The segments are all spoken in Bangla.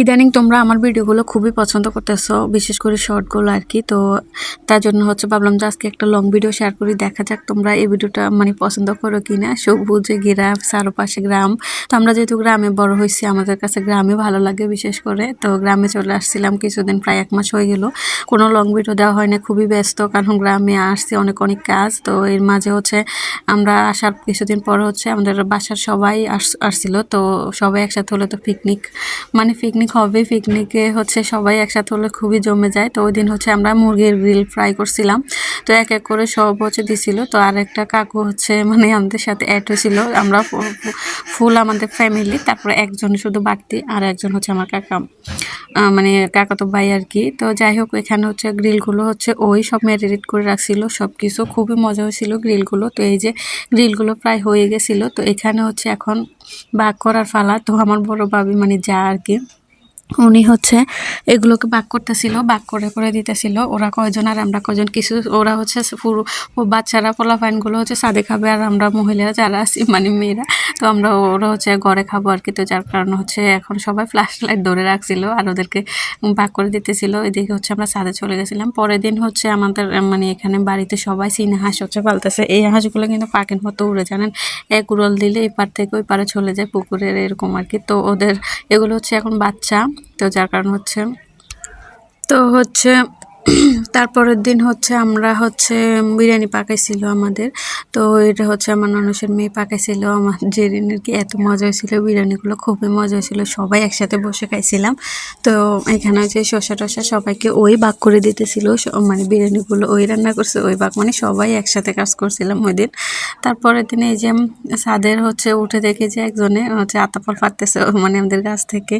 ইদানিং তোমরা আমার ভিডিওগুলো খুবই পছন্দ করতেছো, বিশেষ করে শর্টগুলো আর কি। তো তার জন্য হচ্ছে ভাবলাম যে আজকে একটা লং ভিডিও শেয়ার করি, দেখা যাক তোমরা এই ভিডিওটা মানে পছন্দ করো কি না সবুজ ঘেরা চারপাশে গ্রাম। তো আমরা যেহেতু গ্রামে বড় হয়েছি, আমাদের কাছে গ্রামে ভালো লাগে বিশেষ করে। তো গ্রামে চলে আসছিলাম কিছুদিন, প্রায় এক মাস হয়ে গেল। কোনো লং ভিডিও দেওয়া হয় না খুবই ব্যস্ত, কারণ গ্রামে আসছি অনেক অনেক কাজ। তো এর মাঝে হচ্ছে আমরা আসার কিছুদিন পর হচ্ছে আমাদের বাসার সবাই আস- আসছিল। তো সবাই একসাথে হলে তো পিকনিক মানে পিকনিক হবে পিকনিকে হচ্ছে সবাই একসাথে হলে খুবই জমে যায়। তো ওই দিন হচ্ছে আমরা মুরগির গ্রিল ফ্রাই করছিলাম। তো এক এক করে সব হচ্ছে দিছিল। তো আর একটা কাকু হচ্ছে মানে আমাদের সাথে অ্যাড হয়েছিল। আমরা ফুল আমাদের ফ্যামিলি তারপরে একজন শুধু বাড়তি আর একজন হচ্ছে আমার কাকা। মানে কাকাতো ভাই আর কি। তো যাই হোক, এখানে হচ্ছে গ্রিলগুলো হচ্ছে ওই সব ম্যারিনেট করে রাখছিল। সব কিছু খুবই মজা হয়েছিল গ্রিলগুলো তো এই যে গ্রিলগুলো প্রায় হয়ে গেছিল। তো এখানে হচ্ছে এখন বাঘ করার ফালা। তো আমার বড় ভাবি মানে যা আর কি। উনি হচ্ছে এগুলোকে বাক করতেছিল, বাক করে করে দিতেছিল। ওরা কয়জন আর আমরা কয়জন? কিছু ওরা হচ্ছে পুরো বাচ্চারা পোলাপাইনগুলো হচ্ছে সাদে খাবে আর আমরা মহিলারা যারা আছি মানে মেয়েরা। তো আমরা ওরা হচ্ছে ঘরে খাব আর কি। তো যার কারণে হচ্ছে এখন সবাই ফ্ল্যাশ লাইট ধরে রাখছিল আর ওদেরকে বাক করে দিতেছিল। এদিকে হচ্ছে আমরা সাদে চলে গেছিলাম। পরের দিন হচ্ছে আমাদের মানে এখানে বাড়িতে সবাই চীনা হাঁস হচ্ছে পালতেছে। এই হাঁসগুলো কিন্তু পাখির মতো উড়ে, জানেন? এক উড়ল দিলে এই পার থেকে ওই পারে চলে যায় পুকুরের এরকম আর কি। তো ওদের, এগুলো হচ্ছে এখন বাচ্চা। তো যার কারণ হচ্ছে, তো হচ্ছে তারপরের দিন হচ্ছে আমরা হচ্ছে বিরিয়ানি পাকাইছিল আমাদের। তো এটা হচ্ছে আমার ননসের মেয়ে পাকাইছিল। আমার জেরিনের কি এত মজা হয়েছিল, বিরিয়ানিগুলো খুবই মজা হয়েছিল। সবাই একসাথে বসে খাইছিলাম। তো এখানে হচ্ছে শসা টসা সবাইকে ওই ভাগ করে দিতেছিল। মানে বিরিয়ানিগুলো ওই রান্না করছে, ওই ভাগ মানে সবাই একসাথে কাজ করছিলাম ওই দিন। তারপরের দিন এই যে সাদের হচ্ছে উঠে দেখে যে একজনে হচ্ছে আতাফল ফাটতেছে মানে আমাদের গাছ থেকে।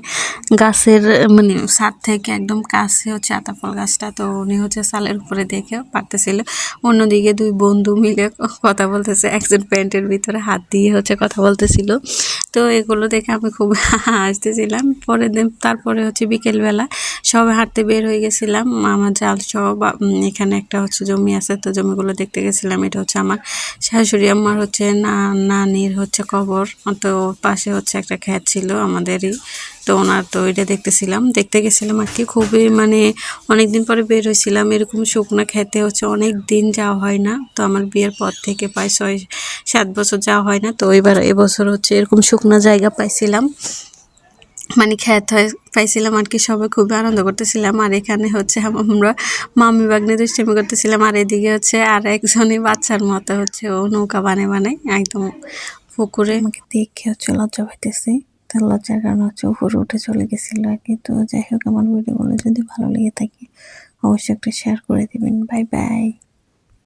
গাছের মানে ছাদ থেকে একদম কাছে হচ্ছে আতাফল গাছটা। তো উনি হচ্ছে সালের উপরে দেখে পারতেছিল। অন্যদিকে দুই বন্ধু মিলে কথা বলতেছে, একজন প্যান্টের ভিতরে হাত দিয়ে হচ্ছে কথা বলতেছিল। তো এগুলো দেখে আমি খুব হাসতেছিলাম। পরের দিন, তারপরে হচ্ছে বিকেলবেলা সবাই হাঁটতে বের হয়ে গেছিলাম। আমার জাল সব এখানে একটা হচ্ছে জমি আছে, তো জমিগুলো দেখতে গেছিলাম। এটা হচ্ছে আমার শাশুড়ি আমার হচ্ছে না, নানির হচ্ছে কবর। তো পাশে হচ্ছে একটা খ্যাত ছিল আমাদেরই। তো ওনার তো ওইটা দেখতেছিলাম। দেখতে গেছিলাম আর কি। খুবই মানে অনেক দিন পরে বের হয়েছিলাম। এরকম শুকনো খেতে হচ্ছে অনেক দিন যাওয়া হয় না। তো আমার বিয়ের পর থেকে প্রায় ছয়, সাত বছর যাওয়া হয় না। তো এবার এবছর হচ্ছে এরকম শুকনো জায়গা পাইছিলাম। মানে খ্যাত হয় পাইছিলাম আর কি, সবাই খুবই আনন্দ করতেছিলাম। আর এখানে হচ্ছে আমরা মামি বাগনে দুষ্টিমি করতেছিলাম। আর এদিকে হচ্ছে আর একজনই বাচ্চার মতো হচ্ছে ও নৌকা বানায় বানায় একদম পুকুরে। আমাকে দেখে হচ্ছে লজ্জা পাইতেছি। তো লজ্জার কারণে হচ্ছে উপরে উঠে চলে গেছিল আর কি। তো যাই হোক, আমার ভিডিওগুলো যদি ভালো লেগে থাকে, অবশ্যই একটা শেয়ার করে দিবেন। Bye bye